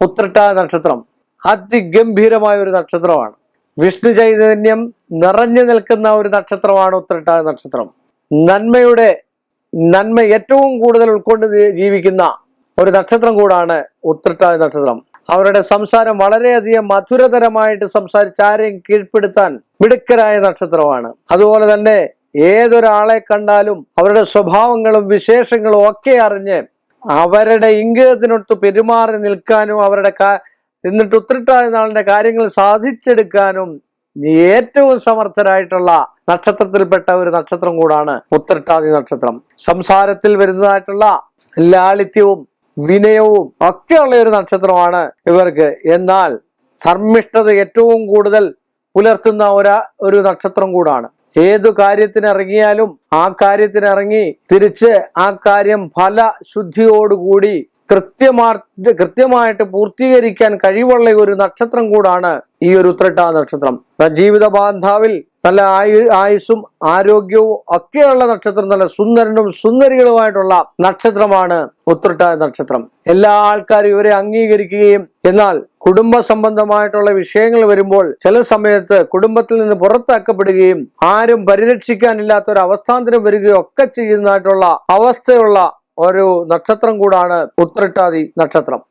ഉത്രട്ടാ നക്ഷത്രം. അതിഗംഭീരമായ ഒരു നക്ഷത്രമാണ്. വിഷ്ണു ചൈതന്യം നിറഞ്ഞു നിൽക്കുന്ന ഒരു നക്ഷത്രമാണ് ഉത്രട്ട നക്ഷത്രം. നന്മയുടെ നന്മ ഏറ്റവും കൂടുതൽ ഉൾക്കൊണ്ട് ജീവിക്കുന്ന ഒരു നക്ഷത്രം കൂടാണ് ഉത്രട്ട നക്ഷത്രം. അവരുടെ സംസാരം വളരെയധികം മധുരതരമായിട്ട് സംസാരിച്ച് ആരെയും കീഴ്പ്പെടുത്താൻ മിടുക്കരായ നക്ഷത്രമാണ്. അതുപോലെ തന്നെ ഏതൊരാളെ കണ്ടാലും അവരുടെ സ്വഭാവങ്ങളും വിശേഷങ്ങളും ഒക്കെ അറിഞ്ഞ് അവരുടെ ഇംഗിതത്തിനൊട്ട് പെരുമാറി നിൽക്കാനും അവരുടെ എന്നിട്ട് ഉത്രട്ടാതി നാളിന്റെ കാര്യങ്ങൾ സാധിച്ചെടുക്കാനും ഏറ്റവും സമർത്ഥരായിട്ടുള്ള നക്ഷത്രത്തിൽപ്പെട്ട ഒരു നക്ഷത്രം കൂടാണ് ഉത്രട്ടാതി നക്ഷത്രം. സംസാരത്തിൽ വരുന്നതായിട്ടുള്ള ലാളിത്യവും വിനയവും ഒക്കെയുള്ള ഒരു നക്ഷത്രമാണ് ഇവർക്ക്. എന്നാൽ ധർമ്മിഷ്ഠത ഏറ്റവും കൂടുതൽ പുലർത്തുന്ന ഒരു നക്ഷത്രം കൂടാണ്. ഏതു കാര്യത്തിനിറങ്ങിയാലും ആ കാര്യത്തിനിറങ്ങി തിരിച്ച് ആ കാര്യം ഫല കൃത്യമായിട്ട് കൃത്യമായിട്ട് പൂർത്തീകരിക്കാൻ കഴിവുള്ള ഒരു നക്ഷത്രം കൂടാണ് ഈ ഒരു ഉത്രട്ട നക്ഷത്രം. ജീവിത ബാന്ധാവിൽ നല്ല ആയു ആയുസ്സും ആരോഗ്യവും ഒക്കെയുള്ള നക്ഷത്രം നല്ല സുന്ദരനും സുന്ദരികളുമായിട്ടുള്ള നക്ഷത്രമാണ് ഉത്രട്ട നക്ഷത്രം. എല്ലാ ആൾക്കാരും ഇവരെ അംഗീകരിക്കുകയും എന്നാൽ കുടുംബ സംബന്ധമായിട്ടുള്ള വിഷയങ്ങൾ വരുമ്പോൾ ചില സമയത്ത് കുടുംബത്തിൽ നിന്ന് പുറത്താക്കപ്പെടുകയും ആരും പരിരക്ഷിക്കാനില്ലാത്ത ഒരു അവസ്ഥാന്തരം വരികയും ഒക്കെ ചെയ്യുന്നതായിട്ടുള്ള അവസ്ഥയുള്ള ഒരു നക്ഷത്രം കൂടാണ് ഉത്രട്ടാതി നക്ഷത്രം.